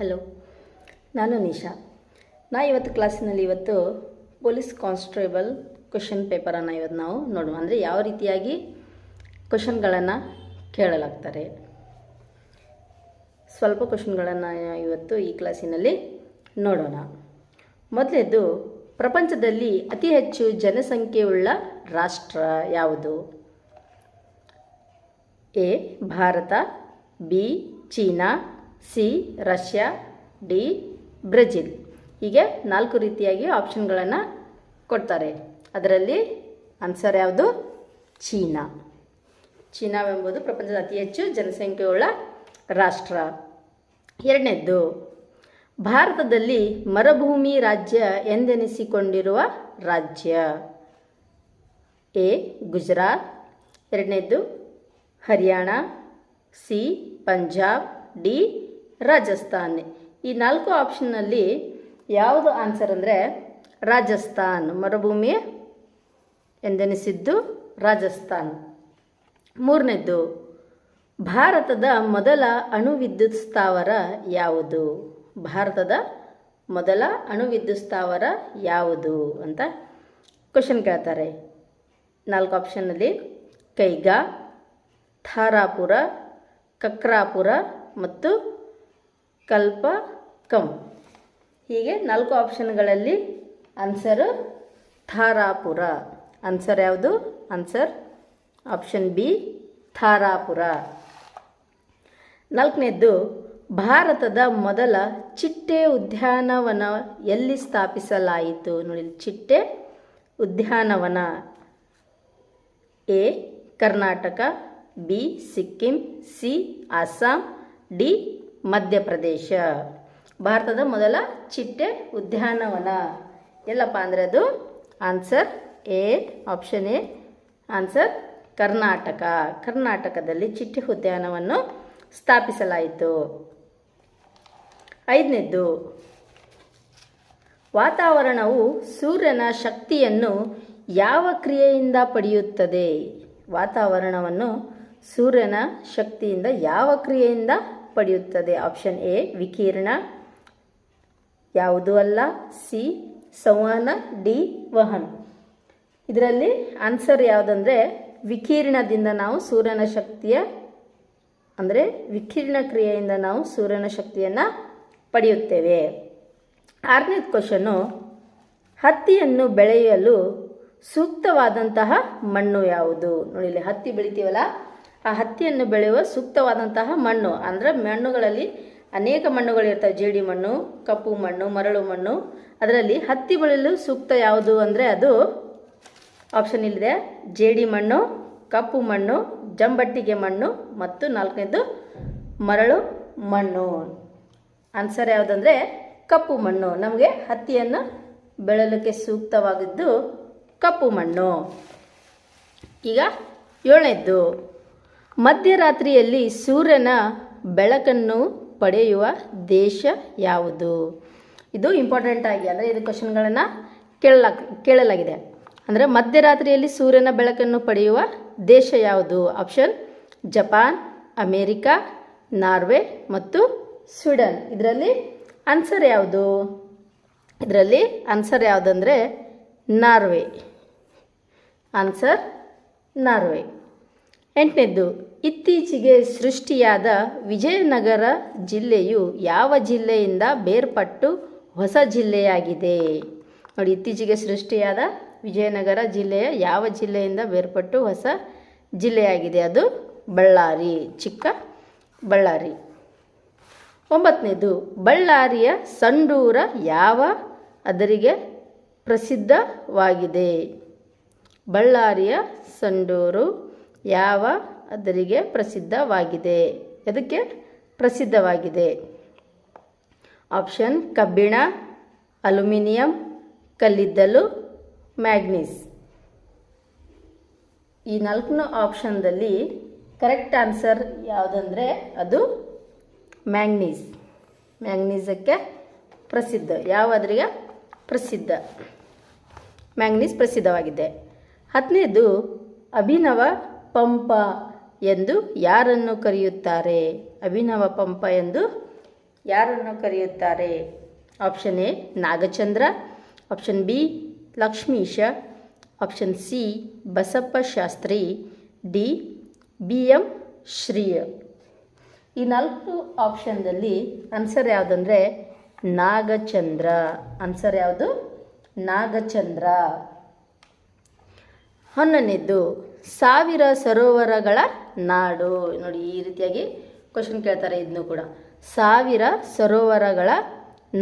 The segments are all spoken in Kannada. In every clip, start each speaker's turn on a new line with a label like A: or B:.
A: ಹಲೋ, ನಾನು ನಿಶಾ. ನಾ ಇವತ್ತು ಕ್ಲಾಸಿನಲ್ಲಿ ಇವತ್ತು ಪೊಲೀಸ್ ಕಾನ್ಸ್ಟೇಬಲ್ ಕ್ವಶನ್ ಪೇಪರನ್ನು ಇವತ್ತು ನಾವು ನೋಡುವ. ಅಂದರೆ ಯಾವ ರೀತಿಯಾಗಿ ಕ್ವಶನ್ಗಳನ್ನು ಕೇಳಲಾಗ್ತಾರೆ. ಸ್ವಲ್ಪ ಕ್ವಶನ್ಗಳನ್ನು ಇವತ್ತು ಈ ಕ್ಲಾಸಿನಲ್ಲಿ ನೋಡೋಣ. ಮೊದಲೇದು, ಪ್ರಪಂಚದಲ್ಲಿ ಅತಿ ಹೆಚ್ಚು ಜನಸಂಖ್ಯೆಯುಳ್ಳ ರಾಷ್ಟ್ರ ಯಾವುದು? A, Bharat, B, China C, Russia, D, Brazil. ಹೀಗೆ ನಾಲ್ಕು ರೀತಿಯಾಗಿ ಆಪ್ಷನ್ಗಳನ್ನು ಕೊಡ್ತಾರೆ. ಅದರಲ್ಲಿ ಆನ್ಸರ್ ಯಾವುದು? ಚೀನಾ. ಚೀನಾವೆಂಬುದು ಪ್ರಪಂಚದ ಅತಿ ಹೆಚ್ಚು ಜನಸಂಖ್ಯೆಯುಳ್ಳ ರಾಷ್ಟ್ರ. ಎರಡನೇದ್ದು, ಭಾರತದಲ್ಲಿ ಮರುಭೂಮಿ ರಾಜ್ಯ ಎಂದೆನಿಸಿಕೊಂಡಿರುವ ರಾಜ್ಯ. ಎ, ಗುಜರಾತ್. ಎರಡನೇದ್ದು, ಹರಿಯಾಣ. ಸಿ, ಪಂಜಾಬ್. ಡಿ ರಾಜಸ್ಥಾನ್. ಈ ನಾಲ್ಕು ಆಪ್ಷನ್ನಲ್ಲಿ ಯಾವುದು ಆನ್ಸರ್ ಅಂದರೆ ರಾಜಸ್ಥಾನ್, ಮರುಭೂಮಿ ಎಂದೆನಿಸಿದ್ದು ರಾಜಸ್ಥಾನ್. ಮೂರನೇದ್ದು, ಭಾರತದ ಮೊದಲ ಅಣು ವಿದ್ಯುತ್ ಸ್ಥಾವರ ಯಾವುದು? ಭಾರತದ ಮೊದಲ ಅಣು ವಿದ್ಯುತ್ ಸ್ಥಾವರ ಯಾವುದು ಅಂತ ಕ್ವಶನ್ ಕೇಳ್ತಾರೆ. ನಾಲ್ಕು ಆಪ್ಷನ್ನಲ್ಲಿ ಕೈಗಾ, ಥಾರಾಪುರ, ಕಕ್ರಾಪುರ ಮತ್ತು ಕಲ್ಪಕಂ ಹೀಗೆ ನಾಲ್ಕು ಆಪ್ಷನ್ಗಳಲ್ಲಿ ಆನ್ಸರ್ ಥಾರಾಪುರ. ಆನ್ಸರ್ ಯಾವುದು? Answer option B Tarapur. ನಾಲ್ಕನೇದ್ದು, ಭಾರತದ ಮೊದಲ ಚಿಟ್ಟೆ ಉದ್ಯಾನವನ ಎಲ್ಲಿ ಸ್ಥಾಪಿಸಲಾಯಿತು? ನೋಡಿ ಚಿಟ್ಟೆ ಉದ್ಯಾನವನ. A, Karnataka, B, Sikkim, C, Assam, D Madhya Pradesh. ಭಾರತದ ಮೊದಲ ಚಿಟ್ಟೆ ಉದ್ಯಾನವನ. ಎಲ್ಲಪ್ಪ ಅಂದರೆ ಅದು answer A, option A, answer Karnataka. ಕರ್ನಾಟಕದಲ್ಲಿ ಚಿಟ್ಟೆ ಉದ್ಯಾನವನ್ನು ಸ್ಥಾಪಿಸಲಾಯಿತು. ಐದನೇದ್ದು, ವಾತಾವರಣವು ಸೂರ್ಯನ ಶಕ್ತಿಯನ್ನು ಯಾವ ಕ್ರಿಯೆಯಿಂದ ಪಡೆಯುತ್ತದೆ? ವಾತಾವರಣವನ್ನು ಸೂರ್ಯನ ಶಕ್ತಿಯಿಂದ ಯಾವ ಕ್ರಿಯೆಯಿಂದ ಪಡೆಯುತ್ತದೆ. ಆಪ್ಷನ್ ಎ ವಿಕಿರಣ. ಯಾವುದು ಅಲ್ಲ? ಸಿ ಸಂವಹನ. ಡಿ ವಹನ. ಇದರಲ್ಲಿ ಆನ್ಸರ್ ಯಾವುದಂದರೆ, ವಿಕಿರಣದಿಂದ ನಾವು ಸೂರ್ಯನ ಶಕ್ತಿಯ, ಅಂದರೆ ವಿಕಿರಣ ಕ್ರಿಯೆಯಿಂದ ನಾವು ಸೂರ್ಯನ ಶಕ್ತಿಯನ್ನು ಪಡೆಯುತ್ತೇವೆ. ಆರನೇ ಕ್ವಶನು ಹತ್ತಿಯನ್ನು ಬೆಳೆಯಲು ಸೂಕ್ತವಾದಂತಹ ಮಣ್ಣು ಯಾವುದು? ನೋಡಿ ಹತ್ತಿ ಬೆಳಿತೀವಲ್ಲ ಆ ಹತ್ತಿಯನ್ನು ಬೆಳೆಯುವ ಸೂಕ್ತವಾದಂತಹ ಮಣ್ಣು. ಅಂದರೆ ಮಣ್ಣುಗಳಲ್ಲಿ ಅನೇಕ ಮಣ್ಣುಗಳು ಇರ್ತವೆ. ಜೇಡಿ ಮಣ್ಣು, ಕಪ್ಪು ಮಣ್ಣು, ಮರಳು ಮಣ್ಣು. ಅದರಲ್ಲಿ ಹತ್ತಿ ಬೆಳೆಯಲು ಸೂಕ್ತ ಯಾವುದು ಅಂದರೆ ಅದು ಆಪ್ಷನ್ ಇಲ್ಲಿದೆ. ಜೇಡಿ ಮಣ್ಣು, ಕಪ್ಪು ಮಣ್ಣು, ಜಂಬಟ್ಟಿಗೆ ಮಣ್ಣು ಮತ್ತು ನಾಲ್ಕನೇದು ಮರಳು ಮಣ್ಣು. ಆನ್ಸರ್ ಯಾವುದಂದರೆ ಕಪ್ಪು ಮಣ್ಣು. ನಮಗೆ ಹತ್ತಿಯನ್ನು ಬೆಳೆಯಲಿಕ್ಕೆ ಸೂಕ್ತವಾಗಿದ್ದು ಕಪ್ಪು ಮಣ್ಣು. ಈಗ ಏಳನೇದ್ದು ಮಧ್ಯರಾತ್ರಿಯಲ್ಲಿ ಸೂರ್ಯನ ಬೆಳಕನ್ನು ಪಡೆಯುವ ದೇಶ ಯಾವುದು? ಇದು ಇಂಪಾರ್ಟೆಂಟ್ ಆಗಿ, ಅಂದರೆ ಇದು ಕ್ವಶನ್ಗಳನ್ನು ಕೇಳಲಾಗ ಕೇಳಲಾಗಿದೆ. ಅಂದರೆ ಮಧ್ಯರಾತ್ರಿಯಲ್ಲಿ ಸೂರ್ಯನ ಬೆಳಕನ್ನು ಪಡೆಯುವ ದೇಶ ಯಾವುದು? ಆಪ್ಷನ್ ಜಪಾನ್, ಅಮೇರಿಕಾ, ನಾರ್ವೆ ಮತ್ತು ಸ್ವೀಡನ್. ಇದರಲ್ಲಿ ಆನ್ಸರ್ ಯಾವುದು? ಇದರಲ್ಲಿ ಆನ್ಸರ್ ಯಾವುದಂದರೆ ನಾರ್ವೆ. Answer Norway. ಎಂಟನೇದ್ದು ಇತ್ತೀಚೆಗೆ ಸೃಷ್ಟಿಯಾದ ವಿಜಯನಗರ ಜಿಲ್ಲೆಯು ಯಾವ ಜಿಲ್ಲೆಯಿಂದ ಬೇರ್ಪಟ್ಟು ಹೊಸ ಜಿಲ್ಲೆಯಾಗಿದೆ? ನೋಡಿ, ಇತ್ತೀಚೆಗೆ ಸೃಷ್ಟಿಯಾದ ವಿಜಯನಗರ ಜಿಲ್ಲೆಯ ಯಾವ ಜಿಲ್ಲೆಯಿಂದ ಬೇರ್ಪಟ್ಟು ಹೊಸ ಜಿಲ್ಲೆಯಾಗಿದೆ? ಅದು ಬಳ್ಳಾರಿ, ಚಿಕ್ಕ ಬಳ್ಳಾರಿ. ಒಂಬತ್ತನೇದು, ಬಳ್ಳಾರಿಯ ಸಂಡೂರ ಯಾವ ಅದರಿಗೆ ಪ್ರಸಿದ್ಧವಾಗಿದೆ? ಬಳ್ಳಾರಿಯ ಸಂಡೂರು ಯಾವ ಅದರಿಗೆ ಪ್ರಸಿದ್ಧವಾಗಿದೆ? ಅದಕ್ಕೆ ಪ್ರಸಿದ್ಧವಾಗಿದೆ? ಆಪ್ಷನ್, ಕಬ್ಬಿಣ, ಅಲ್ಯೂಮಿನಿಯಂ, ಕಲ್ಲಿದ್ದಲು, ಮ್ಯಾಗ್ನೀಸ್. ಈ ನಾಲ್ಕನೇ ಆಪ್ಷನ್ದಲ್ಲಿ ಕರೆಕ್ಟ್ ಆನ್ಸರ್ ಯಾವುದಂದರೆ ಅದು ಮ್ಯಾಂಗ್ನೀಸ್. ಮ್ಯಾಂಗ್ನೀಸಕ್ಕೆ ಪ್ರಸಿದ್ಧ. ಯಾವಾದ್ರಿಗೆ ಪ್ರಸಿದ್ಧ? ಮ್ಯಾಂಗ್ನೀಸ್ ಪ್ರಸಿದ್ಧವಾಗಿದೆ. ಹತ್ತನೇದು, ಅಭಿನವ ಪಂಪ ಎಂದು ಯಾರನ್ನು ಕರೆಯುತ್ತಾರೆ? ಅಭಿನವ ಪಂಪ ಎಂದು ಯಾರನ್ನು ಕರೆಯುತ್ತಾರೆ? Option A Nagachandra. Option B Lakshmisha. Option C Basappa Shastri. D B M ಶ್ರೀಯ. ಈ ನಾಲ್ಕು ಆಪ್ಷನ್ದಲ್ಲಿ ಆನ್ಸರ್ ಯಾವುದಂದರೆ ನಾಗಚಂದ್ರ. ಆನ್ಸರ್ ಯಾವುದು? ನಾಗಚಂದ್ರ. ಹನ್ನೊಂದನೇದ್ದು ಸಾವಿರ ಸರೋವರಗಳ ನಾಡು. ನೋಡಿ, ಈ ರೀತಿಯಾಗಿ ಕ್ವಶನ್ ಕೇಳ್ತಾರೆ ಇದನ್ನು ಕೂಡ. ಸಾವಿರ ಸರೋವರಗಳ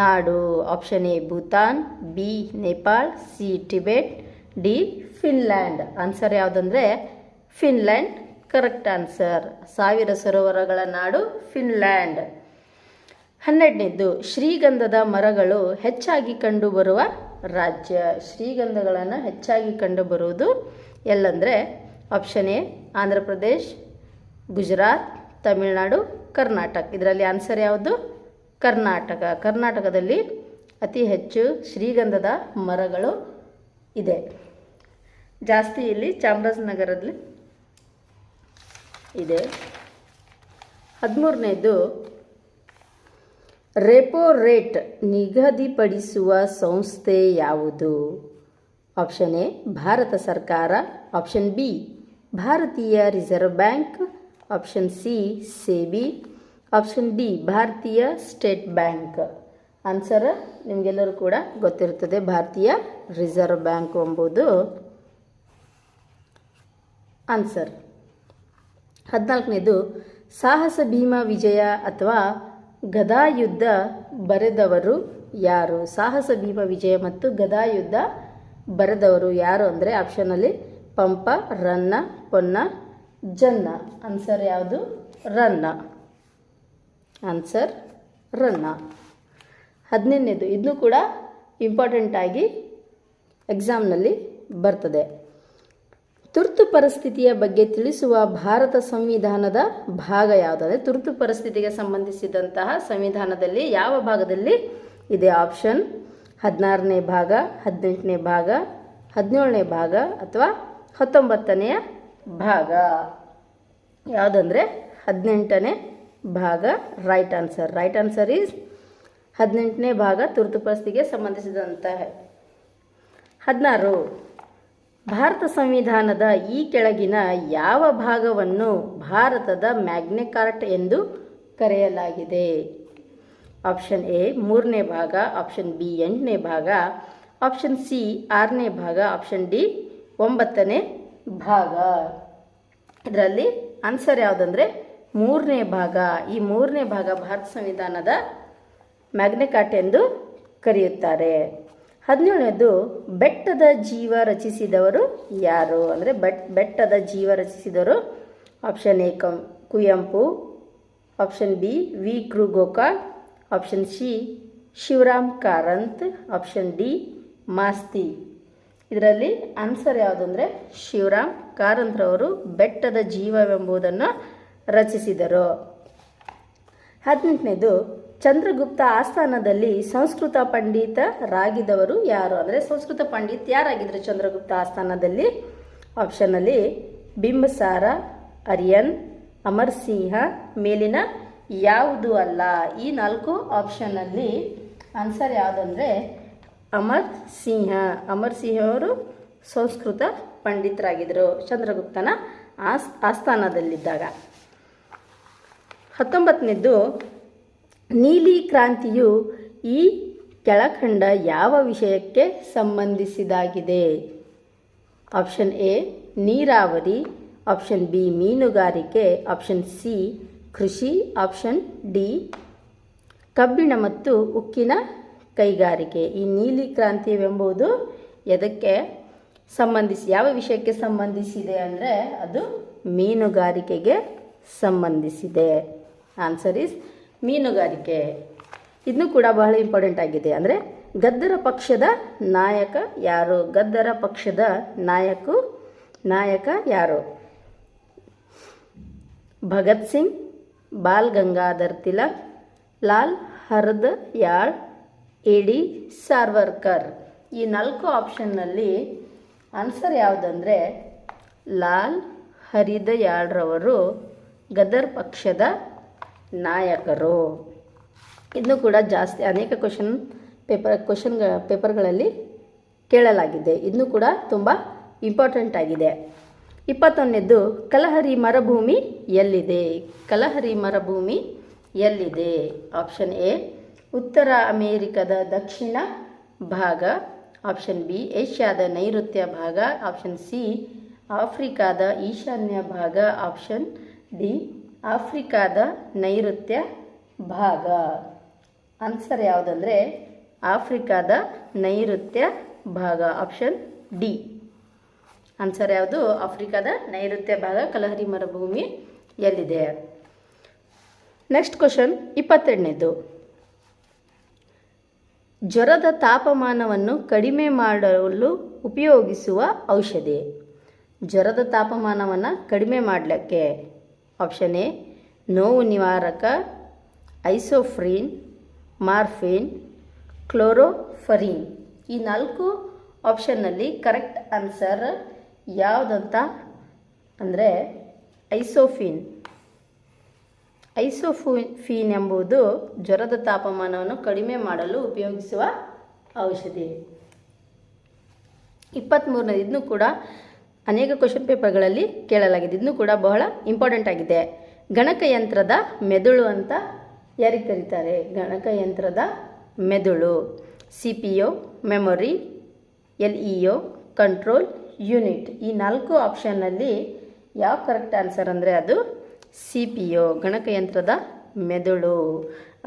A: ನಾಡು. Option A Bhutan B Nepal C Tibet D Finland. Answer ಯಾವುದಂದರೆ Finland correct answer ಸಾವಿರ ಸರೋವರಗಳ ನಾಡು, ಫಿನ್ಲ್ಯಾಂಡ್. ಹನ್ನೆರಡನೇದ್ದು, ಶ್ರೀಗಂಧದ ಮರಗಳು ಹೆಚ್ಚಾಗಿ ಕಂಡುಬರುವ ರಾಜ್ಯ. ಶ್ರೀಗಂಧಗಳನ್ನು ಹೆಚ್ಚಾಗಿ ಕಂಡುಬರುವುದು ಎಲ್ಲಂದರೆ ಆಪ್ಷನ್ ಎ ಆಂಧ್ರ ಪ್ರದೇಶ್ ಗುಜರಾತ್ ತಮಿಳುನಾಡು ಕರ್ನಾಟಕ ಇದರಲ್ಲಿ ಆನ್ಸರ್ ಯಾವುದು? ಕರ್ನಾಟಕ. ಕರ್ನಾಟಕದಲ್ಲಿ ಅತಿ ಹೆಚ್ಚು ಶ್ರೀಗಂಧದ ಮರಗಳು ಇದೆ. ಜಾಸ್ತಿ ಇಲ್ಲಿ ಚಾಮರಾಜನಗರದಲ್ಲಿ ಇದೆ. ಹದಿಮೂರನೇದು ರೆಪೋ ರೇಟ್ ನಿಗದಿಪಡಿಸುವ ಸಂಸ್ಥೆ ಯಾವುದು? ಆಪ್ಷನ್ ಎ ಭಾರತ ಸರ್ಕಾರ. ಆಪ್ಷನ್ ಬಿ ಭಾರತೀಯ reserve bank, option C, SEBI, option D, ಭಾರತೀಯ ಸ್ಟೇಟ್ ಬ್ಯಾಂಕ್. ಆನ್ಸರ್ ನಿಮಗೆಲ್ಲರೂ ಕೂಡ ಗೊತ್ತಿರುತ್ತದೆ, ಭಾರತೀಯ ರಿಸರ್ವ್ ಬ್ಯಾಂಕ್ ಎಂಬುದು. ಆನ್ಸರ್ ಹದಿನಾಲ್ಕನೇದು, ಸಾಹಸ ಭೀಮ ವಿಜಯ ಅಥವಾ ಗದಾಯುದ್ಧ ಬರೆದವರು ಯಾರು? ಸಾಹಸ ಭೀಮ ವಿಜಯ ಮತ್ತು ಗದಾಯುದ್ಧ ಬರೆದವರು ಯಾರು ಅಂದರೆ ಆಪ್ಷನಲ್ಲಿ ಪಂಪ, ರನ್ನ, ಪೊನ್ನ, ಜನ್ನ. ಆನ್ಸರ್ ಯಾವುದು? ರನ್ನ. ಆನ್ಸರ್ ರನ್ನ. ಹದಿನೆಂಟನೇದು ಇದನ್ನು ಕೂಡ ಇಂಪಾರ್ಟೆಂಟ್ ಆಗಿ ಎಕ್ಸಾಮ್ನಲ್ಲಿ ಬರ್ತದೆ. ತುರ್ತು ಪರಿಸ್ಥಿತಿಯ ಬಗ್ಗೆ ತಿಳಿಸುವ ಭಾರತ ಸಂವಿಧಾನದ ಭಾಗ ಯಾವುದಂದರೆ ತುರ್ತು ಪರಿಸ್ಥಿತಿಗೆ ಸಂಬಂಧಿಸಿದಂತಹ ಸಂವಿಧಾನದಲ್ಲಿ ಯಾವ ಭಾಗದಲ್ಲಿ ಇದೆ ಆಪ್ಷನ್ ಹದಿನಾರನೇ ಭಾಗ, ಹದಿನೆಂಟನೇ ಭಾಗ, ಹದಿನೇಳನೇ ಭಾಗ ಅಥವಾ ಹತ್ತೊಂಬತ್ತನೆಯ ಭಾಗ. ಯಾವುದಂದರೆ? ಹದಿನೆಂಟನೇ ಭಾಗ. Right answer right answer is ಹದಿನೆಂಟನೇ ಭಾಗ ತುರ್ತು ಪರಿಸ್ಥಿತಿಗೆ ಸಂಬಂಧಿಸಿದಂತಹ ಹದಿನಾರು. ಭಾರತ ಸಂವಿಧಾನದ ಈ ಕೆಳಗಿನ ಯಾವ ಭಾಗವನ್ನು ಭಾರತದ ಮ್ಯಾಗ್ನೆಕಾರ್ಟ್ ಎಂದು ಕರೆಯಲಾಗಿದೆ? ಆಪ್ಷನ್ ಎ ಮೂರನೇ ಭಾಗ. ಆಪ್ಷನ್ ಬಿ ಎಂಟನೇ ಭಾಗ. ಆಪ್ಷನ್ ಸಿ ಆರನೇ ಭಾಗ. ಆಪ್ಷನ್ ಡಿ ಒಂಬತ್ತನೇ ಭಾಗ. ಇದರಲ್ಲಿ ಆನ್ಸರ್ ಯಾವುದಂದರೆ ಮೂರನೇ ಭಾಗ. ಈ ಮೂರನೇ ಭಾಗ ಭಾರತ ಸಂವಿಧಾನದ ಮ್ಯಾಗ್ನೆಕಾಟ್ ಎಂದು ಕರೆಯುತ್ತಾರೆ. ಹದಿನೇಳನೇದು, ಬೆಟ್ಟದ ಜೀವ ರಚಿಸಿದವರು ಯಾರು? ಅಂದರೆ ಬೆಟ್, ಬೆಟ್ಟದ ಜೀವ ರಚಿಸಿದವರು ಆಪ್ಷನ್ ಎ, ಕಂ, ಕುವೆಂಪು ಆಪ್ಷನ್ ಬಿ, ವಿ ಕೃ Gokak option C, Shivaram Karanth option D, Masti. ಇದರಲ್ಲಿ ಆನ್ಸರ್ ಯಾವುದಂದರೆ ಶಿವರಾಮ್ ಕಾರಂತ್ರವರು ಬೆಟ್ಟದ ಜೀವವೆಂಬುದನ್ನು ರಚಿಸಿದರು. ಹದಿನೆಂಟನೇದು, ಚಂದ್ರಗುಪ್ತ ಆಸ್ಥಾನದಲ್ಲಿ ಸಂಸ್ಕೃತ ಪಂಡಿತರಾಗಿದ್ದವರು ಯಾರು? ಅಂದರೆ ಸಂಸ್ಕೃತ ಪಂಡಿತ್ ಯಾರಾಗಿದ್ದರು ಚಂದ್ರಗುಪ್ತ ಆಸ್ಥಾನದಲ್ಲಿ? ಆಪ್ಷನಲ್ಲಿ ಬಿಂಬಸಾರ, ಅರಿಯನ್ ಅಮರ್ ಸಿಂಹ ಮೇಲಿನ ಯಾವುದು ಅಲ್ಲ? ಈ ನಾಲ್ಕು ಆಪ್ಷನ್ನಲ್ಲಿ ಆನ್ಸರ್ ಯಾವುದಂದರೆ ಅಮರ್ ಸಿಂಹ. ಅಮರ್ ಸಿಂಹ ಅವರು ಸಂಸ್ಕೃತ ಪಂಡಿತರಾಗಿದ್ದರು. ಚಂದ್ರಗುಪ್ತನ ಆಸ್, ಆಸ್ಥಾನದಲ್ಲಿದ್ದಾಗ. ಹತ್ತೊಂಬತ್ತನೇದ್ದು ನೀಲಿ ಕ್ರಾಂತಿಯು ಈ ಕೆಳಖಂಡ ಯಾವ ವಿಷಯಕ್ಕೆ ಸಂಬಂಧಿಸಿದಾಗಿದೆ? ಆಪ್ಷನ್ ಎ, ನೀರಾವರಿ. ಆಪ್ಷನ್ ಬಿ, ಮೀನುಗಾರಿಕೆ. ಆಪ್ಷನ್ ಸಿ, ಕೃಷಿ. ಆಪ್ಷನ್ ಡಿ, ಕಬ್ಬಿಣ ಮತ್ತು ಉಕ್ಕಿನ ಕೈಗಾರಿಕೆ. ಈ ನೀಲಿ ಕ್ರಾಂತಿವೆಂಬುದು ಎದಕ್ಕೆ ಸಂಬಂಧಿಸಿ, ಯಾವ ವಿಷಯಕ್ಕೆ ಸಂಬಂಧಿಸಿದೆ ಅಂದರೆ ಅದು ಮೀನುಗಾರಿಕೆಗೆ ಸಂಬಂಧಿಸಿದೆ. ಆನ್ಸರ್ ಇಸ್ ಮೀನುಗಾರಿಕೆ. ಇದನ್ನು ಕೂಡ ಬಹಳ ಇಂಪಾರ್ಟೆಂಟ್ ಆಗಿದೆ. ಅಂದರೆ ಗದ್ದರ ಪಕ್ಷದ ನಾಯಕ ಯಾರು? ಗದ್ದರ ಪಕ್ಷದ ನಾಯಕು, ನಾಯಕ ಯಾರು? Bhagat Singh, Bal Gangadhar Tilak, Lal Har Dayal A D Savarkar. ಈ ನಾಲ್ಕು ಆಪ್ಷನ್ನಲ್ಲಿ ಆನ್ಸರ್ ಯಾವುದಂದರೆ ಲಾಲ್ ಹರಿದಯಾಳ್ರವರು ಗದರ್ ಪಕ್ಷದ ನಾಯಕರು. ಇದನ್ನು ಕೂಡ ಜಾಸ್ತಿ ಅನೇಕ ಕ್ವಶನ್ ಪೇಪರ್, ಕ್ವಶನ್ ಪೇಪರ್ಗಳಲ್ಲಿ ಕೇಳಲಾಗಿದೆ. ಇದನ್ನು ಕೂಡ ತುಂಬ ಇಂಪಾರ್ಟೆಂಟ್ ಆಗಿದೆ. ಇಪ್ಪತ್ತೊಂದನೇದು ಕಲಹರಿ ಮರುಭೂಮಿ ಎಲ್ಲಿದೆ? ಕಲಹರಿ ಮರುಭೂಮಿ ಎಲ್ಲಿದೆ? ಆಪ್ಷನ್ ಎ ಉತ್ತರ ಅಮೇರಿಕದ ದಕ್ಷಿಣ ಭಾಗ, ಆಪ್ಷನ್ ಬಿ, ಏಷ್ಯಾದ ನೈಋತ್ಯ ಭಾಗ, ಆಪ್ಷನ್ ಸಿ, ಆಫ್ರಿಕಾದ ಈಶಾನ್ಯ ಭಾಗ, ಆಪ್ಷನ್ ಡಿ, ಆಫ್ರಿಕಾದ ನೈಋತ್ಯ ಭಾಗ. ಆನ್ಸರ್ ಯಾವುದಂದರೆ, ಆಫ್ರಿಕಾದ ನೈಋತ್ಯ ಭಾಗ, ಆಪ್ಷನ್ ಡಿ. ಆನ್ಸರ್ ಯಾವುದು? ಆಫ್ರಿಕಾದ ನೈಋತ್ಯ ಭಾಗ, ಕಲಹರಿ ಮರುಭೂಮಿ ಎಲ್ಲಿದೆ? ನೆಕ್ಸ್ಟ್ ಕ್ವಶನ್ ಇಪ್ಪತ್ತೆರಡನೇದು ಜ್ವರದ ತಾಪಮಾನವನ್ನು ಕಡಿಮೆ ಮಾಡಲು ಉಪಯೋಗಿಸುವ ಔಷಧಿ. ಜ್ವರದ ತಾಪಮಾನವನ್ನು ಕಡಿಮೆ ಮಾಡಲಿಕ್ಕೆ ಆಪ್ಷನ್ ಎ, ನೋವು ನಿವಾರಕ, ಐಸೋಫ್ರೀನ್, ಮಾರ್ಫಿನ್, ಕ್ಲೋರೋಫರಿನ್. ಈ ನಾಲ್ಕು ಆಪ್ಷನ್ನಲ್ಲಿ ಕರೆಕ್ಟ್ ಆನ್ಸರ್ ಯಾವುದಂತ ಅಂದರೆ ಐಸೋಫಿನ್. ಐಸೋಫಿನ್ ಎಂಬುದು ಜ್ವರದ ತಾಪಮಾನವನ್ನು ಕಡಿಮೆ ಮಾಡಲು ಉಪಯೋಗಿಸುವ ಔಷಧಿ. ಇಪ್ಪತ್ತ್ಮೂರನೇ ಇದನ್ನು ಕೂಡ ಅನೇಕ ಕ್ವಶನ್ ಪೇಪರ್ಗಳಲ್ಲಿ ಕೇಳಲಾಗಿದೆ. ಇದನ್ನು ಕೂಡ ಬಹಳ ಇಂಪಾರ್ಟೆಂಟ್ ಆಗಿದೆ. ಗಣಕಯಂತ್ರದ ಮೆದುಳು ಅಂತ ಯಾರಿಗೆ ಕರೀತಾರೆ? ಗಣಕಯಂತ್ರದ ಮೆದುಳು. C P O memory, L E O control unit. ಈ ನಾಲ್ಕು ಆಪ್ಷನ್ನಲ್ಲಿ ಯಾವ ಕರೆಕ್ಟ್ ಆನ್ಸರ್ ಅಂದರೆ ಅದು ಸಿ ಪಿ ಯು ಗಣಕಯಂತ್ರದ ಮೆದುಳು,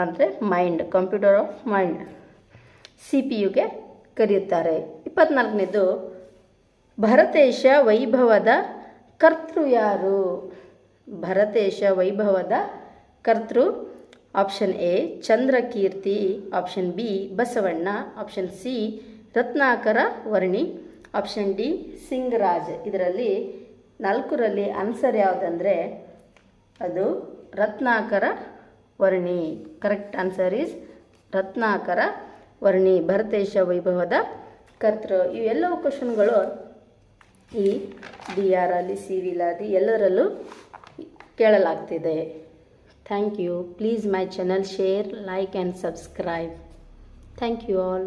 A: ಅಂದರೆ mind computer of mind C P ಯುಗೆ ಕರೆಯುತ್ತಾರೆ. ಇಪ್ಪತ್ನಾಲ್ಕನೇದು, ಭರತೇಶ ವೈಭವದ ಕರ್ತೃ ಯಾರು? ಭರತೇಶ ವೈಭವದ ಕರ್ತೃ option A Chandrakirti option B Basavanna option C Ratnakara Varni option D Singaraj. ಇದರಲ್ಲಿ ನಾಲ್ಕರಲ್ಲಿ ಆನ್ಸರ್ ಯಾವುದಂದರೆ ಅದು Ratnakara Varni. Correct answer is Ratnakara Varni. Bharatesha ವೈಭವದ ಕರ್ತೃ. ಇವೆಲ್ಲವೂ ಕ್ವಶನ್ಗಳು ಈ, ಡಿ, ಆರ್, ಅಲ್ಲಿ ವಿಲಾದಿ ಎಲ್ಲರಲ್ಲೂ ಕೇಳಲಾಗ್ತಿದೆ. Thank you please my channel share like and subscribe thank you all